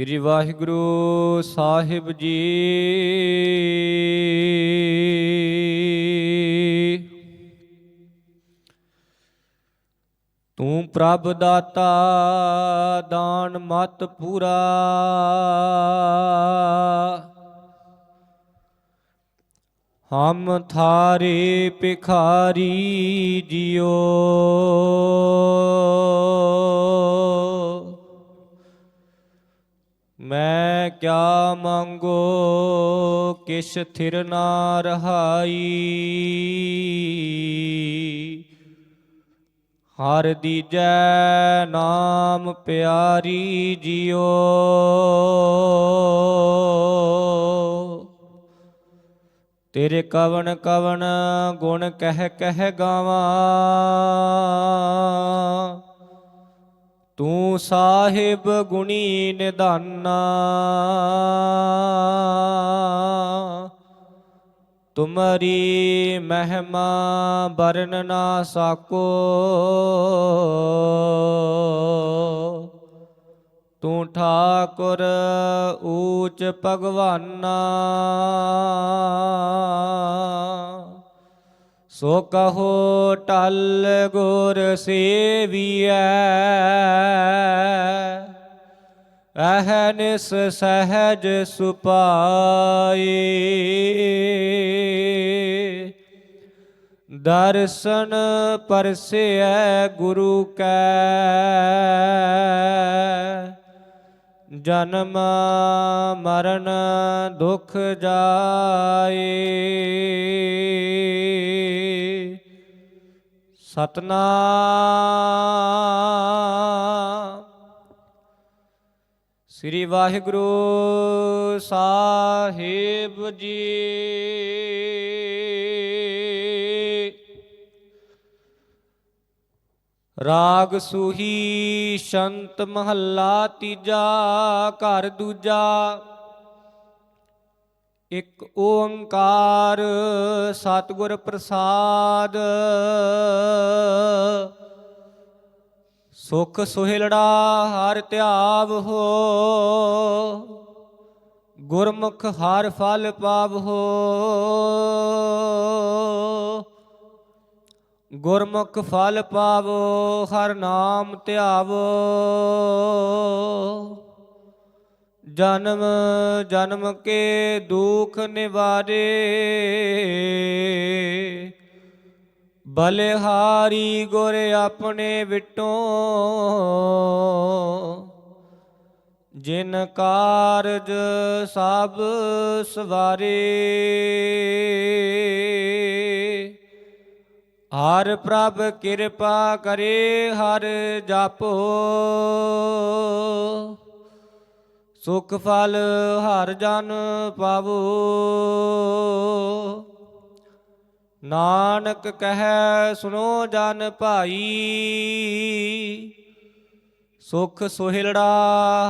ਸ੍ਰੀ ਵਾਹਿਗੁਰੂ ਸਾਹਿਬ ਜੀ। ਤੂੰ ਪ੍ਰਭ ਦਾਤਾ ਦਾਨ ਮਤ ਪੂਰਾ। ਹਮ ਥਾਰੇ ਭਿਖਾਰੀ ਜਿਓ ਮੈਂ ਕਿਆ ਮੰਗੋ, ਕਿਛ ਥਿਰ ਨਾ ਰਹਾਈ। ਹਰ ਦੀਜੈ ਨਾਮ ਪਿਆਰੀ ਜਿਓ। ਤੇਰੇ ਕਵਣ ਕਵਨ ਗੁਣ ਕਹਿ ਕਹਿ ਗਾਵਾਂ। ਤੂੰ ਸਾਹਿਬ ਗੁਣੀ ਨਿਧਾਨਾ। ਤੁਮਰੀ ਮਹਿਮਾ ਬਰਨ ਨਾ ਸਾਕੋ। ਤੂੰ ਠਾਕੁਰ ਊਚ ਭਗਵਾਨਾ। ਸੋ ਕਹੋ ਟਲ ਗੁਰ ਸੇਵੀਐ। ਅਹਨਿਸ ਸਹਜ ਸੁਪਾਈ। ਦਰਸ਼ਨ ਪਰਸਿਐ ਗੁਰੂ ਕੈ। ਜਨਮ ਮਰਨ ਦੁਖ ਜਾਏ। ਸਤਨਾਮ। ਸ੍ਰੀ ਵਾਹਿਗੁਰੂ ਸਾਹਿਬ ਜੀ। ਰਾਗ ਸੂਹੀ ਸ਼ੰਤ ਮਹੱਲਾ ਤੀਜਾ ਘਰ ਦੂਜਾ। ਇੱਕ ਓੰਕਾਰ ਸਤਿਗੁਰ ਪ੍ਰਸਾਦ। ਸੁਖ ਸੁਹਿਲੜਾ ਹਰ ਧਿਆਵ ਹੋ, ਗੁਰਮੁਖ ਹਰ ਫਲ ਪਾਵ ਹੋ। ਗੁਰਮੁਖ ਫਲ ਪਾਵੋ, ਹਰ ਨਾਮ ਧਿਆਵੋ। ਜਨਮ ਜਨਮ ਕੇ ਦੁਖ ਨਿਵਾਰੇ। ਬਲਿਹਾਰੀ ਗੁਰ ਆਪਣੇ ਵਿਟੋਂ, ਜਿਨ ਕਾਰਜ ਸਭ ਸਵਾਰੇ। ਹਰ ਪ੍ਰਭ ਕਿਰਪਾ ਕਰੇ, ਹਰ ਜਾਪੋ। ਸੁਖ ਫਲ ਹਰ ਜਨ ਪਾਵੋ। ਨਾਨਕ ਕਹੈ ਸੁਨੋ ਜਨ ਭਾਈ। ਸੁਖ ਸੁਹਿਲੜਾ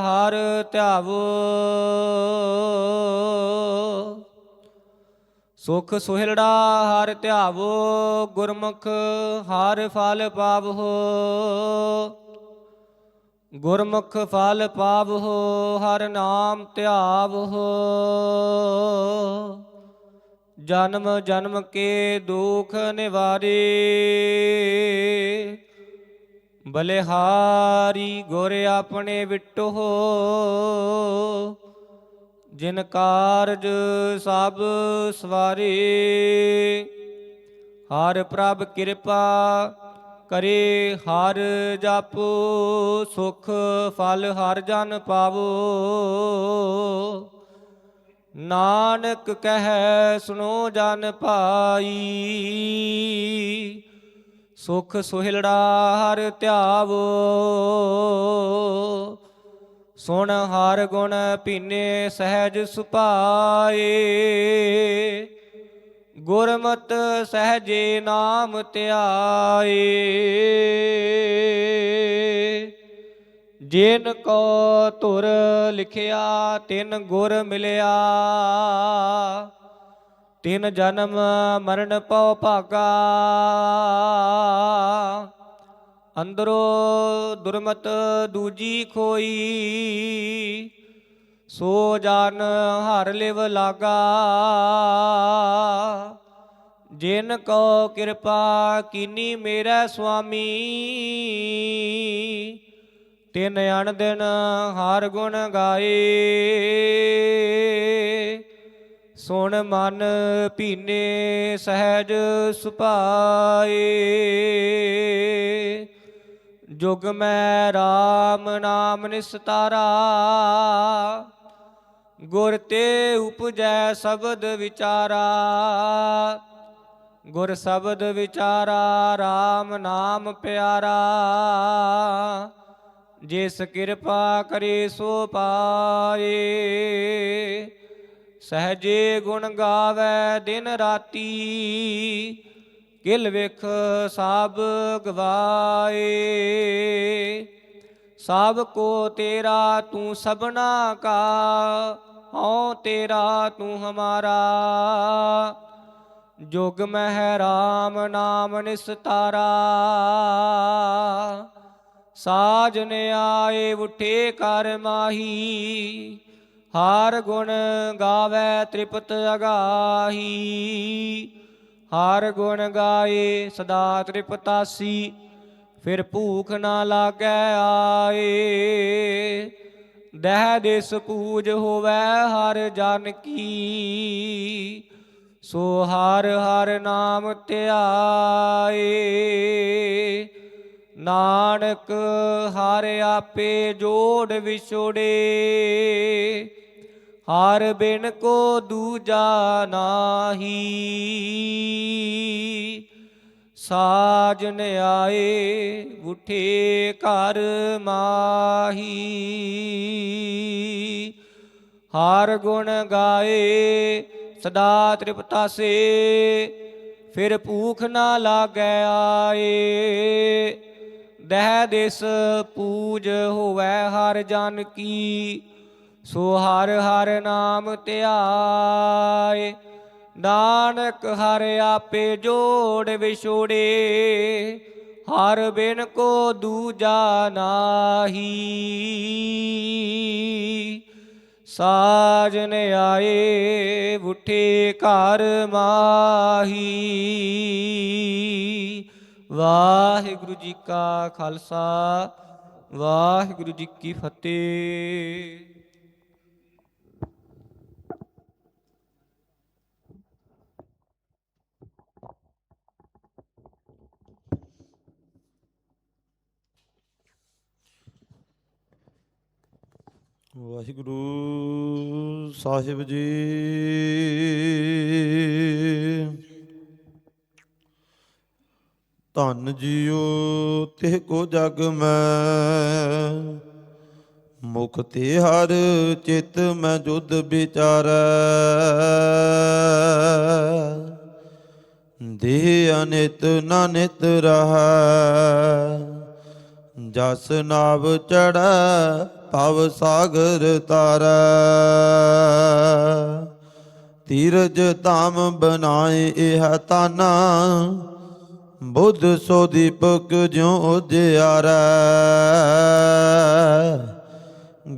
ਹਰ ਧਿਆਵੋ। ਸੁਖ ਸੁਹਿਲੜਾ ਹਰ ਧਿਆਵੋ, ਗੁਰਮੁਖ ਹਰ ਫਲ ਪਾਵੋ। ਗੁਰਮੁਖ ਫਲ ਪਾਵੋ ਹਰ ਨਾਮ ਧਿਆਵੋ ਜਨਮ ਜਨਮ ਕੇ ਦੁਖ ਨਿਵਾਰੇ। ਬਲਿਹਾਰੀ ਗੁਰ ਆਪਣੇ ਵਿਟੋ ਜਿਨ ਕਾਰਜ ਸਭ ਸਵਾਰੇ। ਹਰ ਪ੍ਰਭ ਕਿਰਪਾ ਕਰੇ ਹਰ ਜਾਪੋ, ਸੁਖ ਫਲ ਹਰ ਜਨ ਪਾਵੋ। ਨਾਨਕ ਕਹੈ, ਸੁਣੋ ਜਨ ਭਾਈ, ਸੁਖ ਸੁਹਿਲੜਾ ਹਰ ਧਿਆਵੋ। ਸੁਣ ਹਰ ਗੁਣ ਪੀਨੇ ਸਹਿਜ ਸੁਪਾਏ ਗੁਰਮਤ ਸਹਜੇ ਨਾਮ ਧਿਆਏ। ਜਿਨ ਕੋ ਧੁਰ ਲਿਖਿਆ, ਤਿਨ ਗੁਰ ਮਿਲਿਆ। ਤਿਨ ਜਨਮ ਮਰਨ ਪਉ ਭਾਗਾ। ਅੰਦਰੋ ਦੁਰਮਤ ਦੂਜੀ ਖੋਈ। ਸੋ ਜਨ ਹਰ ਲਿਵ ਲਾਗਾ। ਜਿਨ ਕੋ ਕਿਰਪਾ ਕੀਨੀ ਮੇਰਾ ਸੁਆਮੀ। ਤਿਨ ਅਣ ਦਿਨ ਹਰ ਗੁਣ ਗਾਏ। ਸੁਣ ਮਨ ਭੀਨੇ ਸਹਿਜ ਸੁਭਾਏ ਜੁਗ ਮੈਂ RAM ਨਾਮ ਨਿਸਤਾਰਾ। ਗੁਰ ਤੇ ਉਪਜੈ ਸ਼ਬਦ ਵਿਚਾਰਾ, ਗੁਰ ਸ਼ਬਦ ਵਿਚਾਰਾ RAM ਨਾਮ ਪਿਆਰਾ। ਜਿਸ ਕਿਰਪਾ ਕਰੇ ਸੋ ਪਾਏ, ਸਹਜੇ ਗੁਣ ਗਾਵੇ ਦਿਨ ਰਾਤੀ, ਕਿਲ ਵਿਖ ਸਭ ਗਵਾਏ। ਸਭ ਕੋ ਤੇਰਾ ਤੂੰ ਸਭਨਾ ਕਾ ਹਉ ਤੇਰਾ ਤੂੰ ਹਮਾਰਾ। ਜੁਗ ਮਹਿ ਰਾਮ ਨਾਮ ਨਿਸਤਾਰਾ ਸਾਜਨ ਆਏ ਉਠੇ ਕਰ ਮਾਹੀ। ਹਰ ਗੁਣ ਗਾਵੇ ਤ੍ਰਿਪਤ ਅਗਾਹੀ। ਹਰ ਗੁਣ ਗਾਏ ਸਦਾ ਤ੍ਰਿਪਤਾਸੀ। ਫਿਰ ਭੂਖ ਨਾ ਲਾਗੈ ਆਏ। ਦਹਿ ਦੇਸ ਪੂਜ ਹੋਵੇ ਹਰ ਜਨ ਕੀ। ਸੋ ਹਰ ਹਰ ਨਾਮ ਧਿਆਏ, ਨਾਨਕ ਹਰ ਆਪੇ ਜੋੜ ਵਿਛੋੜੇ। ਹਰ ਬਿਨ ਕੋ ਦੂਜਾ ਨਾਹੀ। ਸਾਜਨ ਆਏ, ਉਠੇ ਘਰ ਮਾਹੀ। ਹਰ ਗੁਣ ਗਾਏ, ਸਦਾ ਤ੍ਰਿਪਤਾਸੇ ਫਿਰ ਭੂਖ ਨਾ ਲਾਗੈ ਆਏ। ਦਹਿ ਦਿਸ ਪੂਜ ਹੋਵੇ ਹਰ ਜਨ ਕੀ, ਸੋ ਹਰ ਹਰ ਨਾਮ ਧਿਆਏ। ਨਾਨਕ ਹਰ ਆਪੇ ਜੋੜ ਵਿਛੋੜੇ, ਹਰ ਬਿਨ ਕੋ ਦੂਜਾ ਨਾਹੀ। ਸਾਜਨ ਆਏ, ਉਠੇ ਘਰ ਮਾਹੀ। ਵਾਹਿਗੁਰੂ ਜੀ ਕਾ ਖਾਲਸਾ, ਵਾਹਿਗੁਰੂ ਜੀ ਕੀ ਫਤਿਹ। ਵਾਹਿਗੁਰੂ ਸਾਹਿਬ ਜੀ। ਧੰਨ ਜੀਓ, ਤਿਹ ਕੋ ਜਗ ਮੈਂ। ਮੁਖ ਤੇ ਹਰ ਚਿਤ ਮੈਂ ਜੁਦ ਵਿਚਾਰੈ। ਦੇਹ ਅਨਿਤ ਨਾ ਨਿਤ ਰਹੈ। ਜਸ ਨਾਵ ਚੜਾ ਭਵ ਸਾਗਰ ਤਾਰੈ। ਤੀਰਜ ਧਾਮ ਬਨਾਏ ਇਹ ਤਾਨਾ ਬੁੱਧ ਸੋ ਦੀਪਕ ਜਿਉ ਉਜਿਆਰੈ।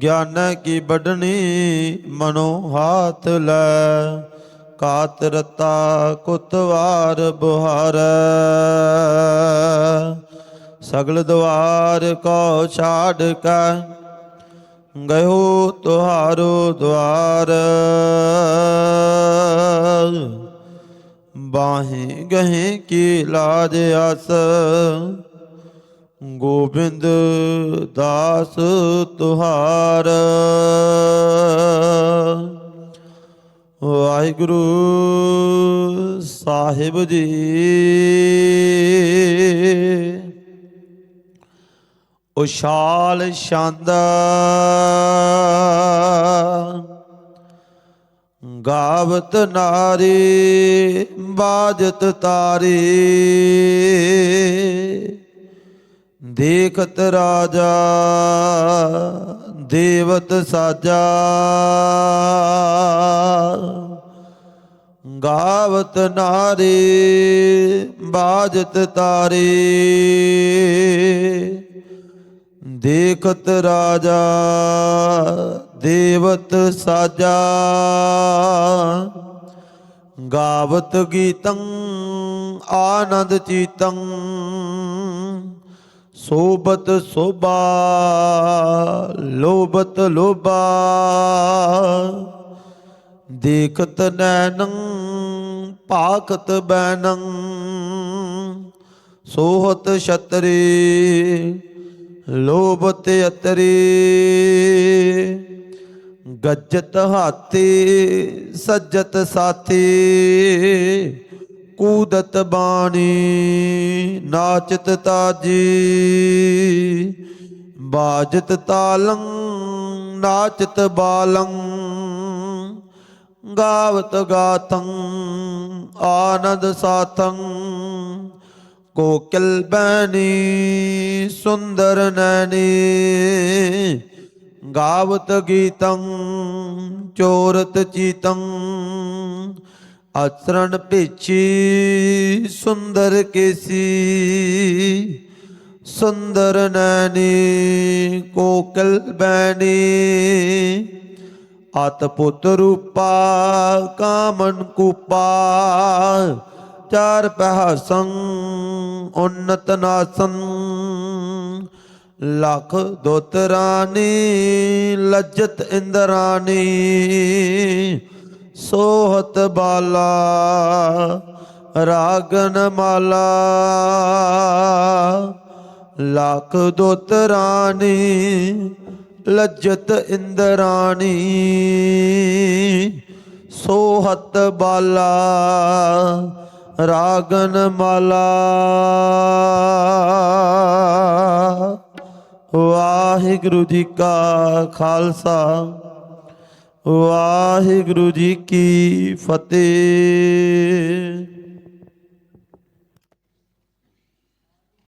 ਗਿਆਨ ਕੀ ਬਡਣੀ ਮਨੋ ਹਾਥ ਲੈ ਕਾਤਰਤਾ ਕੁਤਵਾਰ ਬੁਹਾਰ। ਸਗਲ ਦਵਾਰ ਕੋ ਛਾੜ ਕੈ ਗਇਓ ਤੁਹਾਰੋ ਦਵਾਰ। ਬਾਹੇ ਗਹੇ ਕੀ ਲਾਜ ਆਸ। ਗੋਬਿੰਦ ਦਾਸ ਤੁਹਾਰ। ਵਾਹਿਗੁਰੂ ਸਾਹਿਬ ਜੀ। ਉਸ਼ਾਲ ਛੰਦ। ਗਾਵਤ ਨਾਰੀ ਬਾਜਤ ਤਾਰੀ। ਦੇਖਤ ਰਾਜਾ ਦੇਵਤ ਸਾਜਾ। ਗਾਵਤ ਨਾਰੀ ਬਾਜਤ ਤਾਰੀ। ਦੇਖਤ ਰਾਜਾ, ਦੇਵਤ ਸਾਜਾ। ਗਾਵਤ ਗੀਤੰ, ਆਨੰਦ ਚੀਤੰ ਸੋਬਤ ਸੋਭਾ ਲੋਬਤ ਲੋਬਾ ਦੇਖਤ ਨੈਨੰ ਭਾਖਤ ਬੈਨੰ ਸੋਹਤ ਛਤਰੀ। ਲੋਭਤ ਅਤਰੀ, ਗੱਜਤ ਹਾਥੀ, ਸੱਜਤ ਸਾਥੀ, ਕੂਦਤ ਬਾਣੀ, ਨਾਚਤ ਤਾਜੀ, ਬਾਜਤ ਤਾਲੰ, ਨਾਚਤ ਬਾਲੰ, ਗਾਵਤ ਗਾਤੰ ਆਨੰਦ ਸਾਤੰ ਕੋਕਿਲ ਬੈਨੀ ਸੁੰਦਰ ਨੈਣੀ ਗਾਵਤ ਗੀਤੰ ਚੋਰਤ ਚੀਤੰ ਅਚਰਣ ਭੇਚੀ ਸੁੰਦਰ ਕੇਸੀ ਸੁੰਦਰ ਨੈਣੀ ਕੋਕਿਲ ਬੈਨੀ ਅਤ ਪੁੱਤ ਰੂਪਾ ਕਾਮਨ ਕੂਪਾ ਚਾਰ ਪਹਿਸੰ ਉਨਤ ਨਾਸੰ ਲਖ ਦੋਤਰਾਨੀ ਲੱਜਤ ਇੰਦਰਾਨੀ ਸੋਹਤ ਬਾਲਾ, ਰਾਗਨ ਮਾਲਾ। ਲਖ ਦੋਤਰਾਨੀ ਲੱਜਤ ਇੰਦਰਾਣੀ, ਸੋਹਤ ਬਾਲਾ। ਰਾਗਨ ਮਾਲਾ। ਵਾਹਿਗੁਰੂ ਜੀ ਕਾ ਖਾਲਸਾ ਵਾਹਿਗੁਰੂ ਜੀ ਕੀ ਫਤਿਹ।